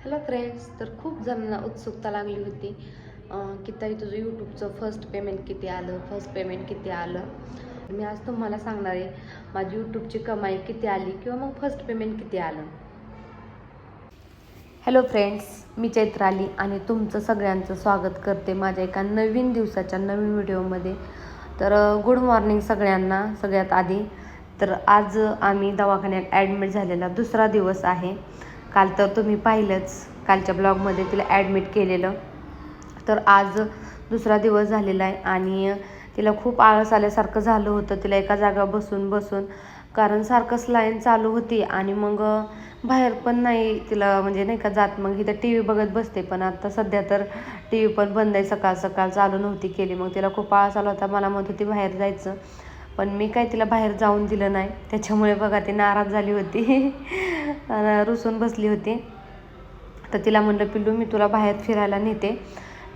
Hello friends तर खूप जणांना उत्सुकता लागली होती की ताई तुझं यूट्यूबचं फर्स्ट पेमेंट किती आलं फर्स्ट पेमेंट किती आलं. मी आज तुम्हाला सांगणार आहे माझी यूट्यूबची कमाई किती आली किंवा मग फर्स्ट पेमेंट किती आलं. हॅलो फ्रेंड्स मी चैत्राली आणि तुमचं सगळ्यांचं स्वागत करते माझ्या एका नवीन दिवसाच्या नवीन व्हिडिओमध्ये. तर गुड मॉर्निंग सगळ्यांना सगळ्यात आधी. तर आज आम्ही दवाखान्यात ॲडमिट झालेला दुसरा दिवस आहे. काल तर तुम्ही पाहिलंच कालच्या ब्लॉगमध्ये तिला ॲडमिट केलेलं. तर आज दुसरा दिवस झालेला आहे आणि तिला खूप आळस आल्यासारखं झालं होतं. तिला एका जागा बसून बसून कारण सारखंच लाईन चालू होती आणि मग बाहेर पण नाही तिला म्हणजे नाही का जात. मग इथं टी व्ही बघत बसते पण आता सध्या तर टी व्ही पण बंद आहे. सकाळ सकाळ चालू नव्हती केली. मग तिला खूप आळस आला होता. मला म्हणत होती बाहेर जायचं. पण मी काय तिला बाहेर जाऊन दिलं नाही. त्याच्यामुळे बघा ती नाराज झाली होती. रुसून बसली होती. तर तिला म्हणलं पिल्लू मी तुला बाहेर फिरायला नेते.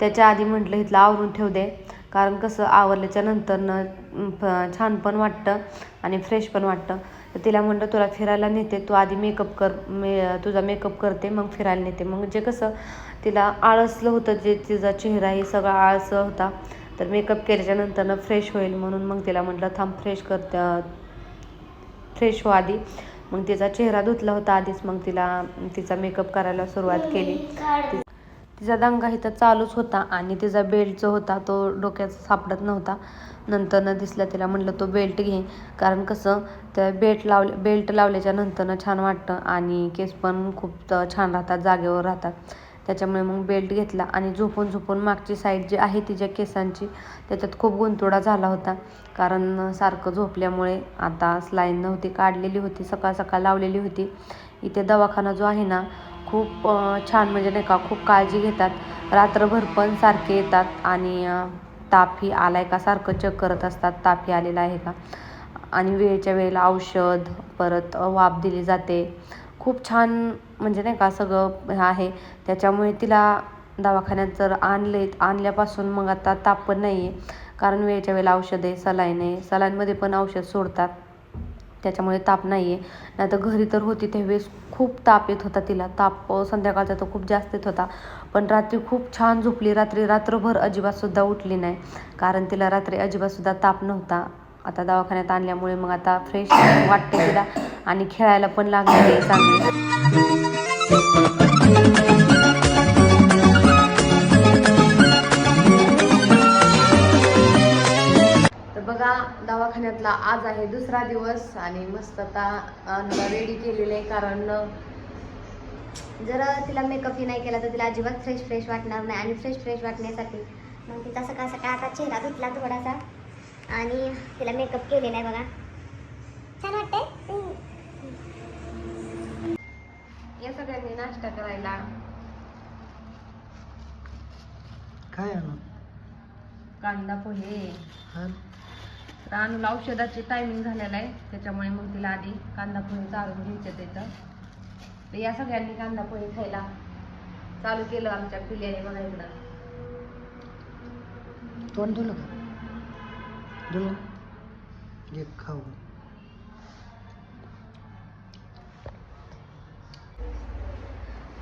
त्याच्या आधी म्हटलं इथलं आवरून ठेव दे. कारण कसं आवरल्याच्या नंतरनं छान पण वाटतं आणि फ्रेश पण वाटतं. तर तिला म्हटलं तुला फिरायला नेते. तू आधी मेकअप कर. मे तुझा मेकअप करते मग फिरायला नेते. मग जे कसं तिला आळसलं होतं जे तिचा चेहरा हे सगळा आळस होता. तर मेकअप केल्याच्या नंतरनं फ्रेश होईल म्हणून मग तिला म्हटलं थांब फ्रेश कर फ्रेश हो आधी. मग तिचा चेहरा धुतला होता आधीच मग तिला तिचा मेकअप करायला सुरुवात केली. तिचा दंगा इथं चालूच होता आणि तिचा बेल्ट जो होता तो डोक्यात सापडत नव्हता. नंतरनं दिसला तिला म्हटलं तो बेल्ट घे. कारण कसं त्या बेल्ट लावले बेल्ट लावल्याच्या नंतरनं छान वाटतं आणि केस पण खूप छान राहतात जागेवर राहतात. त्याच्यामुळे मग बेल्ट घेतला आणि झोपून झोपून मागची साईड जी आहे तिच्या केसांची त्याच्यात खूप गुंतोडा झाला होता. कारण सारखं झोपल्यामुळे आता स्लाईन नव्हती काढलेली होती सकाळ सकाळ लावलेली होती. इथे दवाखाना जो आहे ना खूप छान म्हणजे नाही का खूप काळजी घेतात. रात्रभर पण सारखे येतात आणि ताफी आला आलाय का सारखं चेक करत असतात ताफी आलेला आहे का? आणि वेळच्या वेळेला औषध परत वाप वाफ दिली जाते. खूप छान म्हणजे नाही का सगळं आहे. त्याच्यामुळे तिला दवाखान्यात जर आणले आणल्यापासून मग आता ताप पण नाही आहे कारण वेळच्या वेळेला औषध आहे सलाईन आहे सलाईनमध्ये पण औषध सोडतात. त्याच्यामुळे ताप नाही आहे नाही तर घरी तर होती त्यावेळेस खूप ताप येत होता तिला. ताप संध्याकाळचा तर खूप जास्त येत होता. पण रात्री खूप छान झोपली. रात्री रात्रभर अजिबातसुद्धा उठली नाही. कारण तिला रात्री अजिबातसुद्धा ताप नव्हता. आता दवाखान्यात आणल्यामुळे मग आता फ्रेश वाटते तिला. आणि खेळायला पण लागली आहे चांगली. बघा दवाखान्यातला आज आहे दुसरा दिवस आणि मस्त आता रेडी केलेलं आहे कारण जर तिला मेकअपही नाही केला तर तिला अजिबात फ्रेश फ्रेश वाटणार नाही. आणि फ्रेश फ्रेश वाटण्यासाठी मग तिचा सकाळ सकाळ आता चेहरा धुतला थोडासा. आणि तिला मेकअप केलेला आहे बघा. छान वाटतंय? या सगळ्यांनी नाश्ता करायला. काय आणू? कांदा पोहे. हा? रानूला औषधाची टायमिंग झालेला आहे. त्याच्यामुळे मग तिला आधी कांदा पोहे चालून घ्यायचे तिथं तर या सगळ्यांनी कांदा पोहे खायला चालू केलं आमच्या पिल्याने बघा इकडं. तोंड धुलं का धुलं एक खाऊ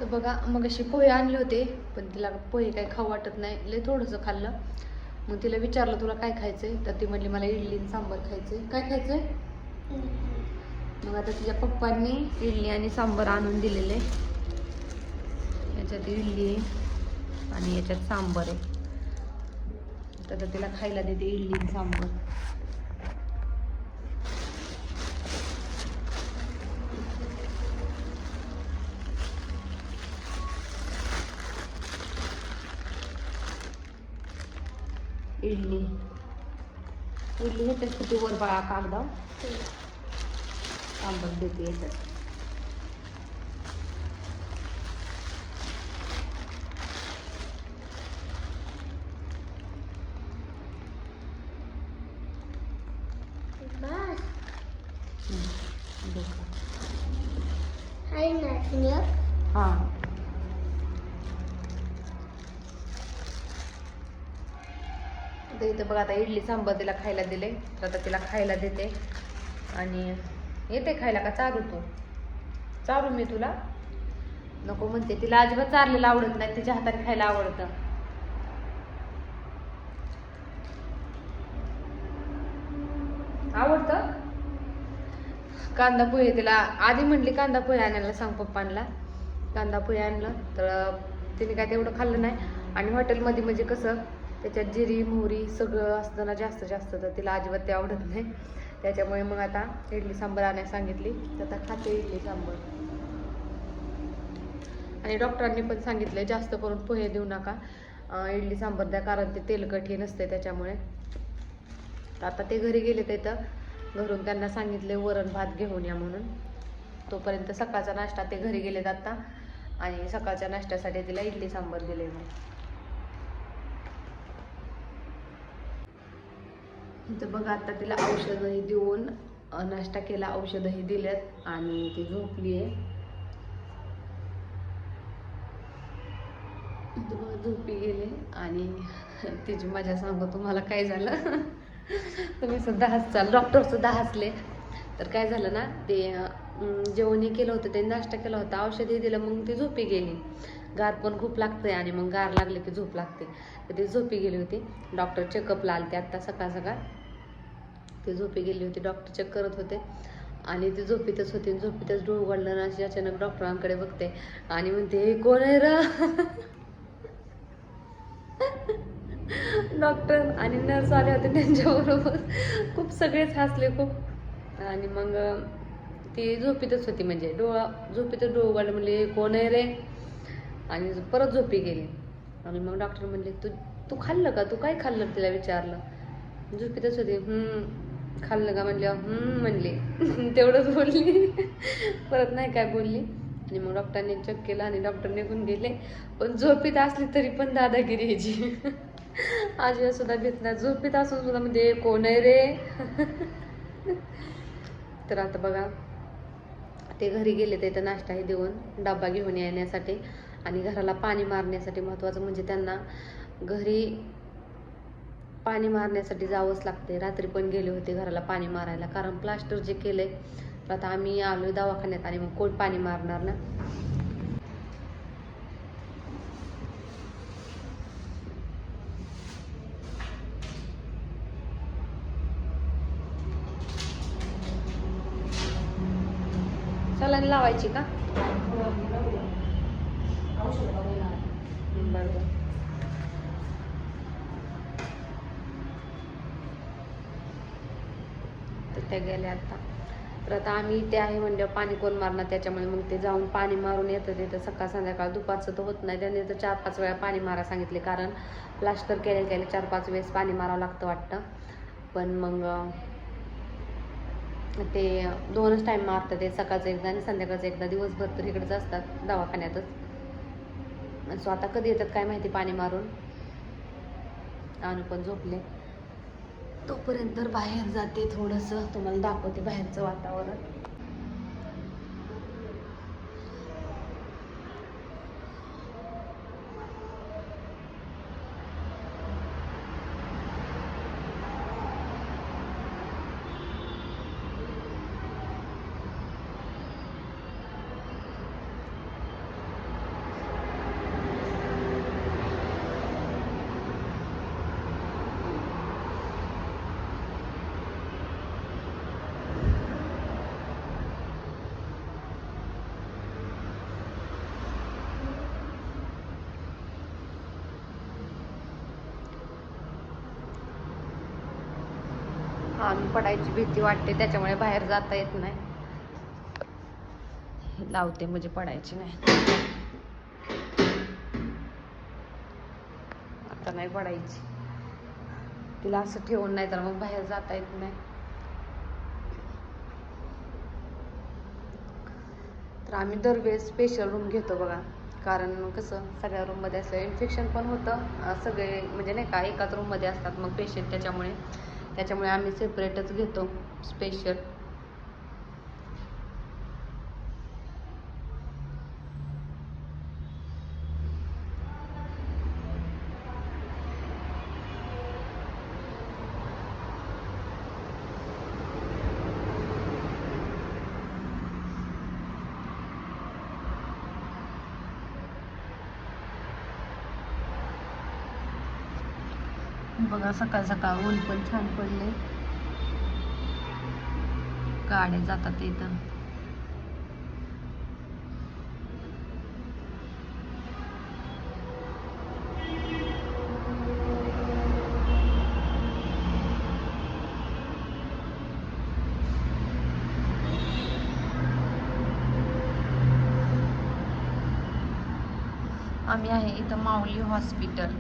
तर बघा मग अशी पोहे आणले होते पण तिला पोहे काही खाऊ वाटत नाही. लय थोडंसं खाल्लं. मग तिला विचारलं तुला काय खायचंय? तर ती म्हणली मला इडली आणि सांबार खायचंय. काय खायचंय? मग आता तिच्या पप्पांनी इडली आणि सांबार आणून दिलेले. याच्यात इडली आहे आणि याच्यात सांबार आहे. तर तिला खायला देते इडली सांबार. इडली. इडली हे किती वर बाळा कागदा सांबार देते याच्यात बस हम्म, दे. आहे ना सिनियर हा तर इथं बघ आता इडली सांबार तिला खायला दिले तर आता तिला खायला देते. आणि येते खायला का चारू तू? चारू मी तुला. नको म्हणते तिला अजिबात चारलेलं आवडत नाही तिच्या हाताने खायला आवडतं. आवडतं? कांदा पोहे तिला आधी म्हटली कांदा पोहे आणायला सांग पप्पांना कांदा पोहे आणलं तर तिने काय तेवढं खाल्लं नाही. आणि हॉटेलमध्ये म्हणजे कसं त्याच्यात जिरी मोहरी सगळं असतं ना जास्त जास्त तर तिला अजिबात ते आवडत नाही. त्याच्यामुळे मग आता इडली सांबार आणायला सांगितली. तर आता खाते इडली सांबार. आणि डॉक्टरांनी पण सांगितलं जास्त करून पोहे देऊ नका. इडली सांबार द्या कारण ते तेलकट हे नसते त्याच्यामुळे. तर आता ते घरी गेले तर घरून त्यांना सांगितले वरण भात घेऊन या म्हणून. तोपर्यंत सकाळचा नाश्ता ते घरी गेलेत आता. आणि सकाळच्या नाश्त्यासाठी तिला इडली सांबार दिले मग तर बघा आता तिला औषधही देऊन नाश्ता केला औषधही दिल्यात आणि ती झोपली आहे झोपी गेले आणि तिची मजा सांगू तुम्हाला काय झालं? तुम्ही सुद्धा हसचाल डॉक्टर सुद्धा हसले. तर काय झालं ना ते जेवणही केलं होतं ते नाश्ता केला होता औषधही दिलं मग ती झोपी गेली. गार पण खूप लागते आणि मग गार लागले की झोप लागते. तर ती झोपी गेली होती. डॉक्टर चेकअपला आलते आत्ता सकाळ सकाळ. ती झोपी गेली होती डॉक्टर चेक करत होते. आणि ती झोपीतच होती झोपीतच डोळ उघडलं ना अशी अचानक डॉक्टरांकडे बघते. आणि म्हणते "हे कोण आहे र? डॉक्टर आणि नर्स आले होते त्यांच्याबरोबर. खूप सगळेच हसले खूप. आणि मग ती झोपीतच होती म्हणजे डोळा झोपीतच डोळ उघडलं म्हणले कोण आहे रे? आणि परत झोपी गेली. आणि मग डॉक्टर म्हणले तू तू खाल्लं का? तू काय खाल्लं? तिला विचारलं. झोपीतच होती. खाल्लं का म्हणले म्हणली. तेवढंच बोलली. परत नाही काय बोलली. आणि मग डॉक्टरने चेक केलं आणि डॉक्टर निघून गेले. पण झोपीत असली तरी पण दादागिरी ह्याची आजी सुद्धा भेट नाही. झोपीत असून सुद्धा म्हणजे कोण आहे रे? तर आता बघा ते घरी गेले ते तर नाश्ताही देऊन डब्बा घेऊन येण्यासाठी आणि घराला पाणी मारण्यासाठी महत्त्वाचं म्हणजे त्यांना घरी पाणी मारण्यासाठी जावंच लागते रात्री पण गेले होते घराला पाणी मारायला. कारण प्लास्टर जे केलंय तर आता आम्ही आलो दवाखान्यात आणि मग कोण पाणी मारणार ना? चला लावायची का बरं बरं त्या गेल्या आता. तर आता आम्ही इथे आहे म्हणजे पाणी कोण मारणार त्याच्यामुळे मग ते जाऊन पाणी मारून येतं तिथं सकाळ संध्याकाळ दुपारचं तर होत नाही. त्याने तर चार पाच वेळा पाणी मारा सांगितले कारण प्लास्टर केल्या केल्या चार पाच वेळेस पाणी मारावं लागतं वाटतं. पण मग ते दोनच टाईम मारतात. ते सकाळचं एकदा आणि संध्याकाळचं एकदा. दिवसभर तर इकडेच असतात दवाखान्यातच. सो आता कधी येतात काय माहिती पाणी मारून? आणि पण झोपले. तोपर्यंत तर बाहेर जाते थोडंसं. तुम्हाला दाखवते बाहेरचं वातावरण आम्ही पडायची भीती वाटते त्याच्यामुळे बाहेर जाता येत नाही. लावते म्हणजे पडायची नाही. आता नाही पडायची. तिला असं ठेवून नाही तर मग बाहेर जाता येत नाही. तर आम्ही दरवेळेस स्पेशल रूम घेतो बघा. कारण कसं सगळ्या रूममध्ये असं इन्फेक्शन पण होतं. सगळे म्हणजे नाही का एकाच रूममध्ये असतात मग पेशंट त्याच्यामुळे. त्याच्यामुळे आम्ही सेपरेटच घेतो स्पेशल बघा सकाळ सकाळ ऊन पण छान पडले गाड्या जातात इथं. आम्ही आहे इथं माऊली हॉस्पिटल.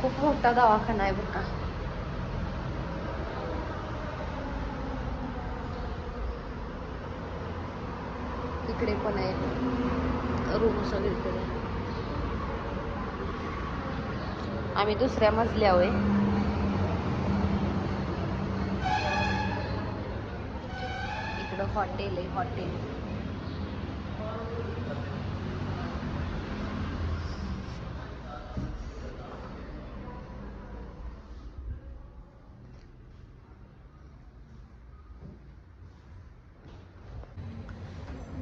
खूप मोठा दवाखाना आहे बघा इकडे पण आहे रूम सगळीकडे आम्ही दुसऱ्या मजल्यावर. आहे इकडं हॉटेल आहे हॉटेल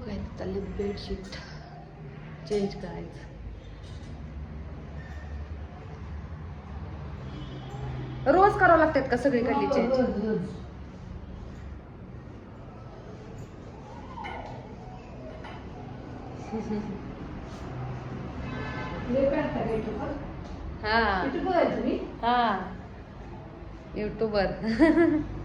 काय चालले बेडशीट चेंज करायचं. रोज करावं लागतात का सगळीकडली चेंज हा. हा. युट्यूबर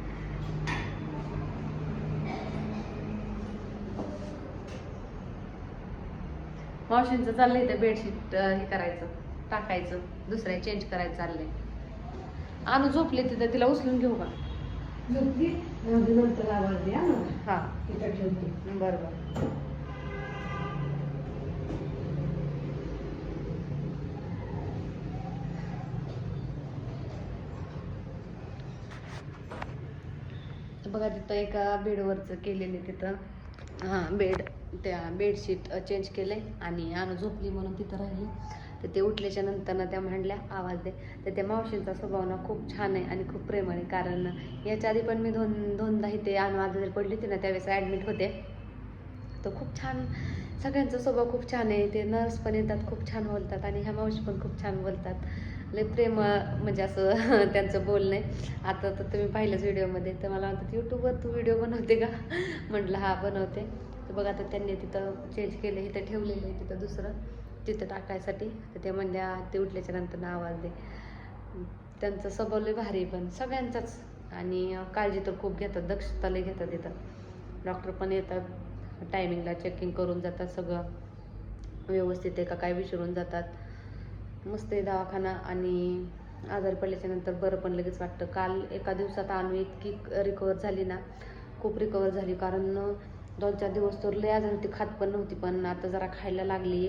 मावशींचं चाललंय ते बेडशीट हे करायचं टाकायचं. दुसऱ्या चेंज करायचं चाललंय. आणू झोपले तिथं तिला उचलून घेऊ का? नंतर आवाज द्या ना. हा. इथं ठेवते. बरोबर बघा तिथं एका बेडवरचं केलेले तिथं. हां बेड त्या बेडशीट चेंज केले आणि आणू झोपली म्हणून तिथं राहिली. तर ते उठल्याच्या नंतर त्या म्हणल्या आवाज दे. तर त्या मावशींचा स्वभाव ना खूप छान आहे आणि खूप प्रेमळ आहे. कारण याच्या आधी पण मी दोन दोनदा इथे आणू आजारी पडली होती ना त्यावेळेस ॲडमिट होते. तर खूप छान सगळ्यांचा स्वभाव खूप छान आहे. ते नर्स पण येतात खूप छान बोलतात आणि ह्या मावशी पण खूप छान बोलतात. लय प्रेम म्हणजे असं त्यांचं बोलणं आहे. आता तर तुम्ही पाहिलंच व्हिडिओमध्ये तर मला म्हणतात यूट्यूबवर तू व्हिडिओ बनवते का? म्हटलं हा बनवते. तर बघा आता त्यांनी तिथं चेंज केलं इथं ठेवलेलं आहे तिथं दुसरं तिथं टाकायसाठी. तर ते म्हणल्या ते उठल्याच्या नंतर आवाज दे. त्यांचं स्वभाव भारी पण सगळ्यांचाच. आणि काळजी तर खूप घेतात दक्षता लय घेतात तिथं डॉक्टर पण येतात टायमिंगला चेकिंग करून जातात सगळं. व्यवस्थित आहे का काय विचारून जातात. मस्त आहे दवाखाना आणि आजारी पडल्याच्या नंतर बरं पण लगेच वाटतं. काल एका दिवसात आणू इतकी रिकवर झाली ना. खूप रिकवर झाली कारण दोन चार दिवस तर लय आजारी होती खात पण नव्हती पण आता जरा खायला लागली.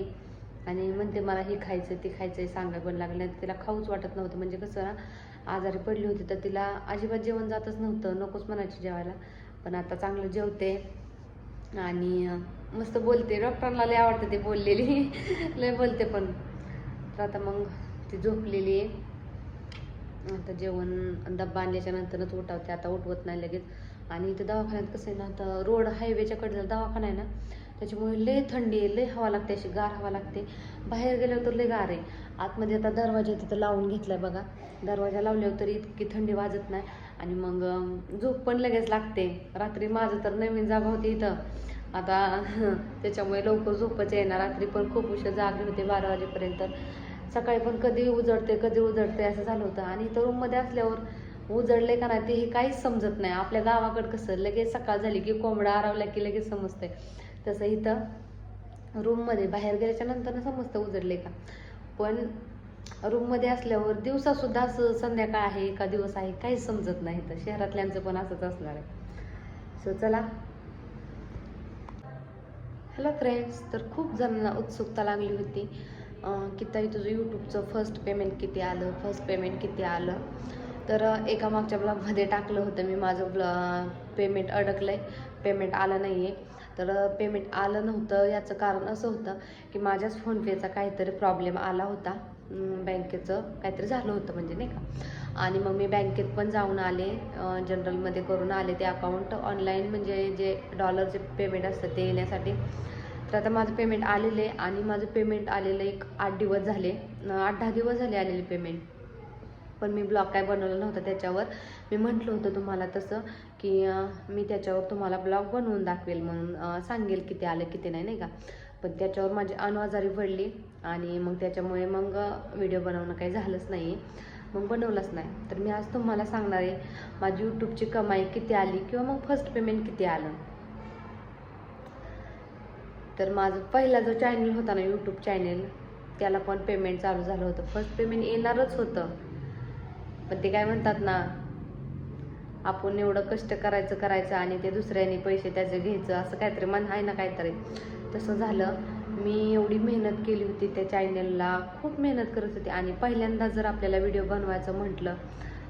आणि म्हणते मला हे खायचं ते खायचं सांगाय पण लागलं तिला खाऊच वाटत नव्हतं. म्हणजे कसं ना आजारी पडली होती तर तिला अजिबात जेवण जातच नव्हतं. नकोच म्हणायची जेवायला. पण आता चांगलं जेवते. आणि मस्त बोलते. डॉक्टरांना लय आवडतं ते बोललेली. लय बोलते पण. तर आता मग ती झोपलेली. आहे आता जेवण डब्बा आणल्याच्या नंतरच उठावते. आता उठवत नाही लगेच. आणि इथं दवाखान्यात कसं आहे ना आता रोड हायवेच्या कडेला दवाखाना आहे ना त्याच्यामुळे लय थंडी आहे लय हवा लागते अशी गार हवा लागते. बाहेर गेल्यावर तर लय गार आहे. आतमध्ये आता दरवाजा तिथं लावून घेतलाय बघा. दरवाजा लावल्यावर तरी इतकी थंडी वाजत नाही. आणि मग झोप पण लगेच लागते. रात्री माझं तर नवीन जागा होती इथं. आता त्याच्यामुळे लवकर झोपच येणार रात्री पण खूप उशीर जागे होते बारा वाजेपर्यंत. सकाळी पण कधी उजडते कधी उजडते असं झालं होतं. आणि इथं रूममध्ये असल्यावर उजडले का नाही ते हे काहीच समजत नाही. आपल्या गावाकडं कसं लगेच सकाळ झाली की कोंबडा आरवला की लगेच समजतंय. तसं इथं रूममध्ये बाहेर गेल्याच्यानंतर समजतं उजडले का. पण रूममध्ये असल्यावर दिवसासुद्धा असं संध्याकाळ आहे का दिवस आहे काहीच समजत नाही तर शहरातल्यांचं पण असंच असणार आहे. सो चला. हॅलो फ्रेंड्स तर खूप जणांना उत्सुकता लागली होती की ताई तुझं यूट्यूबचं फर्स्ट पेमेंट किती आलं? फर्स्ट पेमेंट किती आलं? तर एका मागच्या ब्लॉगमध्ये टाकलं होतं मी माझं ब्ल पेमेंट अडकलं आहे पेमेंट आलं नाही आहे तर पेमेंट आलं नव्हतं. याचं कारण असं होतं की माझ्याच फोनपेचा काहीतरी प्रॉब्लेम आला होता. बँकेचं काहीतरी झालं होतं म्हणजे नाही का? आणि मग मी बँकेत पण जाऊन आले. जनरलमध्ये करून आले ते अकाउंट ऑनलाईन म्हणजे जे डॉलरचे पेमेंट असतं ते येण्यासाठी. तर आता माझं पेमेंट आलेलं आहे आणि माझं पेमेंट आलेलं एक आठ दिवस झाले. आठ दहा दिवस झाले आलेले पेमेंट पण मी ब्लॉग काय बनवलं नव्हतं त्याच्यावर. मी म्हटलं होतं तुम्हाला तसं की मी त्याच्यावर तुम्हाला ब्लॉग बनवून दाखवेल म्हणून सांगेल किती आलं किती नाही नाही का? पण त्याच्यावर माझी अनवाजारी पडली आणि मग त्याच्यामुळे मग व्हिडिओ बनवणं काही झालंच नाही. मग बनवलंच नाही. तर मी आज तुम्हाला सांगणार आहे माझी यूट्यूबची कमाई किती आली किंवा मग फर्स्ट पेमेंट किती आलं? तर माझं पहिला जो चॅनल होता ना यूट्यूब चॅनल त्याला पण पेमेंट चालू झालं होतं. फर्स्ट पेमेंट येणारच होतं. पण ते काय म्हणतात ना आपण एवढं कष्ट करायचं करायचं आणि ते दुसऱ्याने पैसे त्याचे घ्यायचं असं काहीतरी मन आहे ना काहीतरी. तसं झालं. मी एवढी मेहनत केली होती त्या चॅनलला खूप मेहनत करत होती. आणि पहिल्यांदा जर आपल्याला व्हिडिओ बनवायचं म्हटलं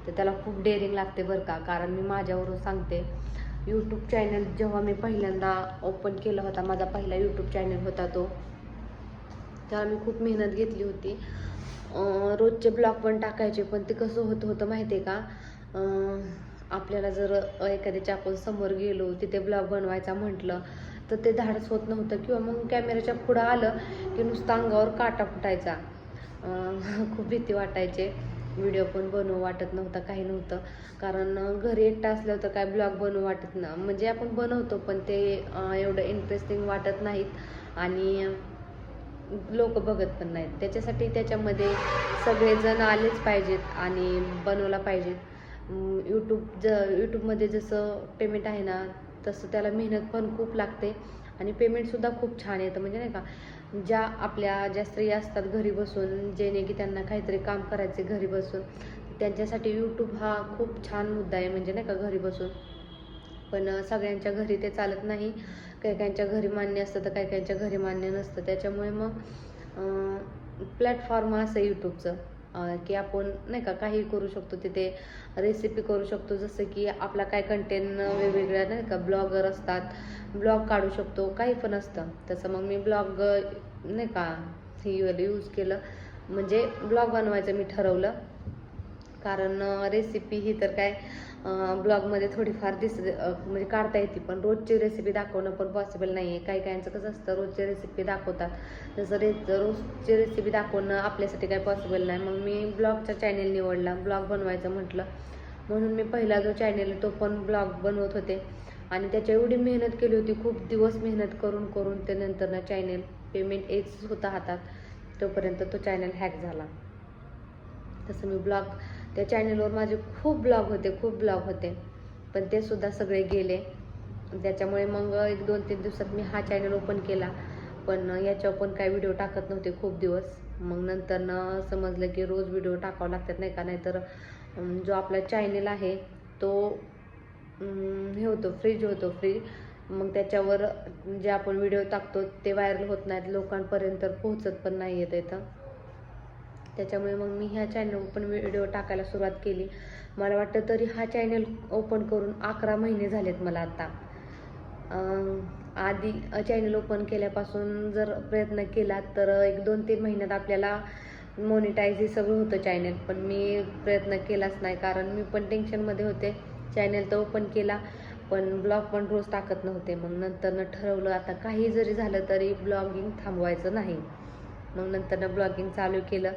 तर त्याला खूप डेअरिंग लागते बरं का. कारण मी माझ्यावरून सांगते यूट्यूब चॅनल जेव्हा मी पहिल्यांदा ओपन केला होता माझा पहिला यूट्यूब चॅनल होता तो तेव्हा मी खूप मेहनत घेतली होती. रोजचे ब्लॉग पण टाकायचे पण ते कसं होत होतं माहिती आहे का आपल्याला जर एखाद्याच्या आपण समोर गेलो तिथे ब्लॉग बनवायचा म्हटलं तर ते धाडस होत नव्हतं. किंवा मग कॅमेऱ्याच्या पुढं आलं की नुसतं अंगावर काटा फुटायचा. खूप भीती वाटायचे. व्हिडिओ पण बनवू वाटत नव्हता काही नव्हतं. कारण घरी एकटा असल्यावर तर काय ब्लॉग बनवू वाटत ना म्हणजे आपण बनवतो पण ते एवढं इंटरेस्टिंग वाटत नाहीत. आणि लोक बघत पण नाहीत. त्याच्यासाठी त्याच्यामध्ये सगळेजण आलेच पाहिजेत आणि बनवला पाहिजेत यूट्यूब ज यूट्यूबमध्ये जसं पेमेंट आहे ना तसं त्याला मेहनत पण खूप लागते आणि पेमेंटसुद्धा खूप छान येतं. म्हणजे नाही का ज्या आपल्या ज्या स्त्री असतात घरी बसून जेणे की त्यांना काहीतरी काम करायचे घरी बसून त्यांच्यासाठी यूट्यूब हा खूप छान मुद्दा आहे. म्हणजे नाही का घरी बसून. पण सगळ्यांच्या घरी ते चालत नाही. काही काहींच्या घरी मान्य असतं तर काही काहींच्या घरी मान्य नसतं. त्याच्यामुळे मग प्लॅटफॉर्म असं यूट्यूबचं की आपण नाही का काही करू शकतो तिथे रेसिपी करू शकतो. जसं की आपला काय कंटेंट वेगवेगळ्या नाही का ब्लॉगर असतात ब्लॉग काढू शकतो काही पण असतं. तसं मग मी ब्लॉग नाही का हे यूज केलं. म्हणजे ब्लॉग बनवायचं मी ठरवलं. कारण रेसिपी ही तर काय ब्लॉगमध्ये थोडीफार दिस म्हणजे काढता येते पण रोजची रेसिपी दाखवणं पण पॉसिबल नाही आहे काही काहींचं कसं असतं रोजची रेसिपी दाखवतात. जसं रे रोजची रेसिपी दाखवणं आपल्यासाठी काही पॉसिबल नाही. मग मी ब्लॉगचा चॅनेल निवडला. ब्लॉग बनवायचं म्हटलं. म्हणून मी पहिला जो चॅनेल तो पण ब्लॉग बनवत होते. आणि त्याच्या एवढी मेहनत केली होती खूप दिवस मेहनत करून करून ते नंतर ना चॅनेल पेमेंट येत होता हातात. तोपर्यंत तो चॅनल हॅक झाला. तसं मी ब्लॉग त्या चॅनलवर माझे खूप ब्लॉग होते खूप ब्लॉग होते. पण ते सुद्धा सगळे गेले. त्याच्यामुळे मग एक दोन तीन दिवसात मी हा चॅनल ओपन केला. पण याच्यावर पण काही व्हिडिओ टाकत नव्हते खूप दिवस. मग नंतर न समजलं की रोज व्हिडिओ टाकावं लागतात नाही का? नाहीतर जो आपला चॅनल आहे तो हे होतो फ्रीज होतो फ्री मग त्याच्यावर जे आपण व्हिडिओ टाकतो ते व्हायरल होत नाहीत. लोकांपर्यंत पोहोचत पण नाही येत इथं. त्याच्यामुळे मग मी ह्या चॅनल पण व्हिडिओ टाकायला सुरुवात केली. मला वाटतं तरी हा चॅनल ओपन करून अकरा महिने झालेत मला आता. आधी चॅनल ओपन केल्यापासून जर प्रयत्न केला तर एक दोन तीन महिन्यात आपल्याला मोनिटाईज हे सगळं होतं चॅनल पण मी प्रयत्न केलाच नाही कारण मी पण टेन्शनमध्ये होते. चॅनल तर ओपन केला पण ब्लॉग पण रोज टाकत नव्हते. मग नंतरनं ठरवलं आता काही जरी झालं तरी ब्लॉगिंग थांबवायचं नाही. मग नंतरनं ब्लॉगिंग चालू केलं.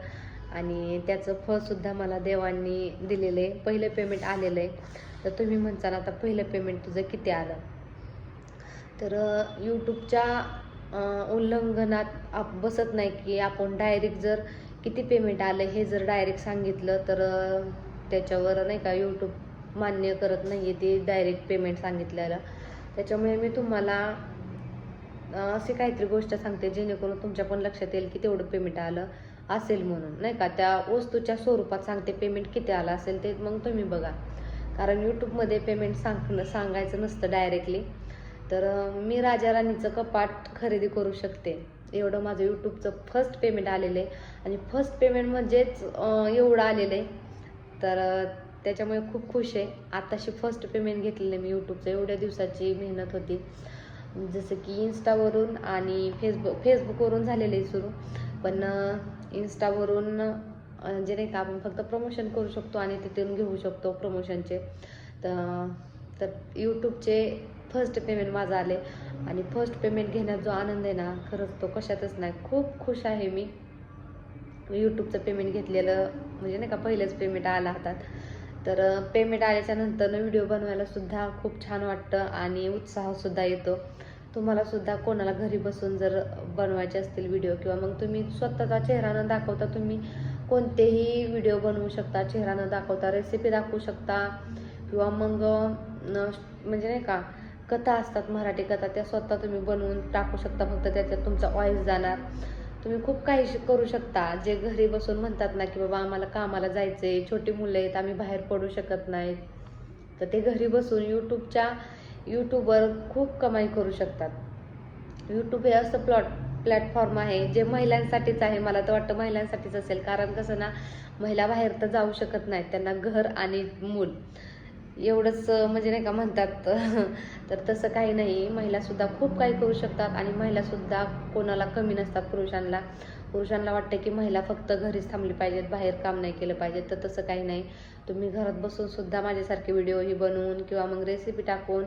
आणि त्याचं फळसुद्धा मला देवांनी दिलेलं आहे पहिलं पेमेंट आलेलं. आहे तर तुम्ही म्हणताल आता पहिलं पेमेंट तुझं किती आलं? तर यूट्यूबच्या उल्लंघनात आप बसत नाही की आपण डायरेक्ट जर किती पेमेंट आलं हे जर डायरेक्ट सांगितलं तर त्याच्यावर नाही का यूट्यूब मान्य करत नाही आहे ते डायरेक्ट पेमेंट सांगितलेलं. त्याच्यामुळे मी तुम्हाला अशी काहीतरी गोष्ट सांगते जेणेकरून तुमच्या पण लक्षात येईल की तेवढं पेमेंट आलं. असेल म्हणून. नाही का? त्या वस्तूच्या स्वरूपात सांगते पेमेंट किती आलं असेल ते मग तुम्ही बघा. कारण यूट्यूबमध्ये पेमेंट सांग सांगायचं नसतं डायरेक्टली तर मी राजा राणीचं कपाट खरेदी करू शकते. एवढं माझं यूट्यूबचं फर्स्ट पेमेंट आलेलं आहे. आणि फर्स्ट पेमेंट म्हणजेच एवढं आलेलं आहे. तर त्याच्यामुळे खूप खुश आहे. आताशी फर्स्ट पेमेंट घेतलेलं आहे मी यूट्यूबचं एवढ्या दिवसाची मेहनत होती. जसं की इन्स्टावरून आणि फेसबुक फेसबुकवरून झालेलं आहे सुरू. पण इन्स्टावरून जे नाही का आपण फक्त प्रमोशन करू शकतो आणि तिथून घेऊ शकतो प्रमोशनचे तर तर यूट्यूबचे फर्स्ट पेमेंट माझं आले. आणि फर्स्ट पेमेंट घेण्यात जो आनंद आहे ना खरंच तो कशातच नाही. खूप खुश आहे मी. यूट्यूबचं पेमेंट घेतलेलं म्हणजे नाही का पहिलेच पेमेंट आला हातात तर पेमेंट आल्याच्यानंतर व्हिडिओ बनवायला सुद्धा खूप छान वाटतं आणि उत्साहसुद्धा येतो. तुम्हाला सुद्धा कोणाला घरी बसून जर बनवायचे असतील व्हिडिओ किंवा मग तुम्ही स्वतःचा चेहरा न दाखवता तुम्ही कोणतेही व्हिडिओ बनवू शकता चेहरा न दाखवता रेसिपी दाखवू शकता किंवा मग म्हणजे नाही का कथा असतात मराठी कथा त्या स्वतः तुम्ही बनवून टाकू शकता फक्त त्याच्यात तुमचा व्हॉइस जाणार. तुम्ही खूप काही श- करू शकता. जे घरी बसून म्हणतात ना की बाबा आम्हाला कामाला जायचं आहे छोटी मुलं आहेत आम्ही बाहेर पडू शकत नाहीत. तर ते घरी बसून यूट्यूबच्या यूट्यूबवर खूप कमाई करू शकतात. यूट्यूब हे असं प्लॉट प्लॅटफॉर्म आहे जे महिलांसाठीच आहे. मला तर वाटतं महिलांसाठीच असेल. कारण कसं ना महिला बाहेर तर जाऊ शकत नाहीत. त्यांना घर आणि मूल. एवढंच म्हणजे नाही का म्हणतात. तर तसं काही नाही. महिलासुद्धा खूप काही करू शकतात आणि महिलासुद्धा कोणाला कमी नसतात पुरुषांना. पुरुषांना वाटतं की महिला फक्त घरीच थांबली पाहिजेत बाहेर काम नाही केलं पाहिजे तर तसं काही नाही. तुम्ही घरात बसून सुद्धा माझ्यासारखे व्हिडिओही बनवून किंवा मग रेसिपी टाकून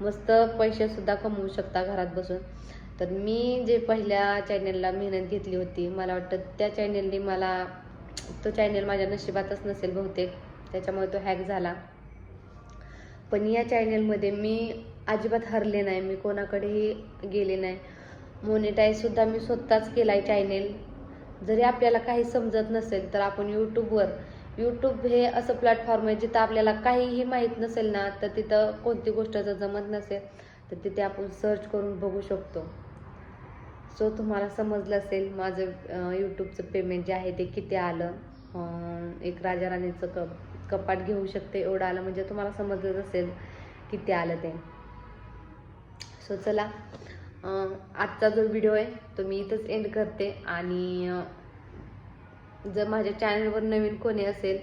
मस्त पैसेसुद्धा कमवू शकता घरात बसून. तर मी जे पहिल्या चॅनेलला मेहनत घेतली होती मला वाटतं त्या चॅनेलने मला तो चॅनेल माझ्या नशिबातच नसेल बहुतेक. त्याच्यामुळे तो हॅक झाला. पण या चॅनेलमध्ये मी अजिबात हरले नाही मी कोणाकडेही गेले नाही. मोनिटाईजसुद्धा मी स्वतःच केला आहे चॅनेल जरी आपल्याला काही समजत नसेल तर आपण यूट्यूबवर यूट्यूब हे असं प्लॅटफॉर्म आहे जिथं आपल्याला काहीही माहीत नसेल ना तर तिथं कोणती गोष्ट जर जमत नसेल तर तिथे आपण सर्च करून बघू शकतो. सो तुम्हाला समजलं असेल माझं यूट्यूबचं पेमेंट जे आहे ते किती आलं. एक राजा राणीचं कप कपाट घेऊ शकते एवढं आलं म्हणजे तुम्हाला समजलंच असेल किती आलं ते. सो चला. आजचा जो व्हिडिओ आहे तो मी इथंच एंड करते आणि जर माझ्या चॅनलवर नवीन कोणी असेल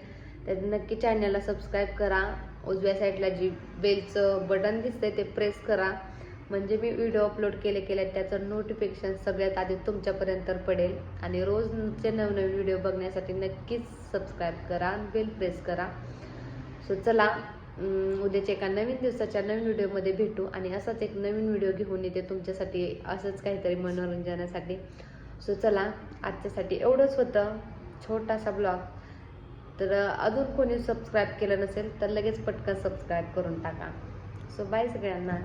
तर नक्की चॅनलला सबस्क्राईब करा. उजव्या साईडला जी बेलचं बटन दिसतंय ते प्रेस करा. म्हणजे मी व्हिडिओ अपलोड केले केले त्याचं नोटिफिकेशन सगळ्यात आधी तुमच्यापर्यंत पडेल. आणि रोजचे नवनवीन व्हिडिओ बघण्यासाठी नक्कीच सबस्क्राईब करा बेल प्रेस करा. सो चला उद्याच्या एका नवीन दिवसाच्या नवीन व्हिडिओमध्ये भेटू आणि असाच एक नवीन व्हिडिओ घेऊन येते तुमच्यासाठी असंच काहीतरी मनोरंजनासाठी. सो चला आजच्यासाठी एवढंच होतं. छोटासा ब्लॉग. तर अजून कोणी सबस्क्राईब केलं नसेल तर लगेच पटकन सबस्क्राईब करून टाका. सो बाय सगळ्यांना.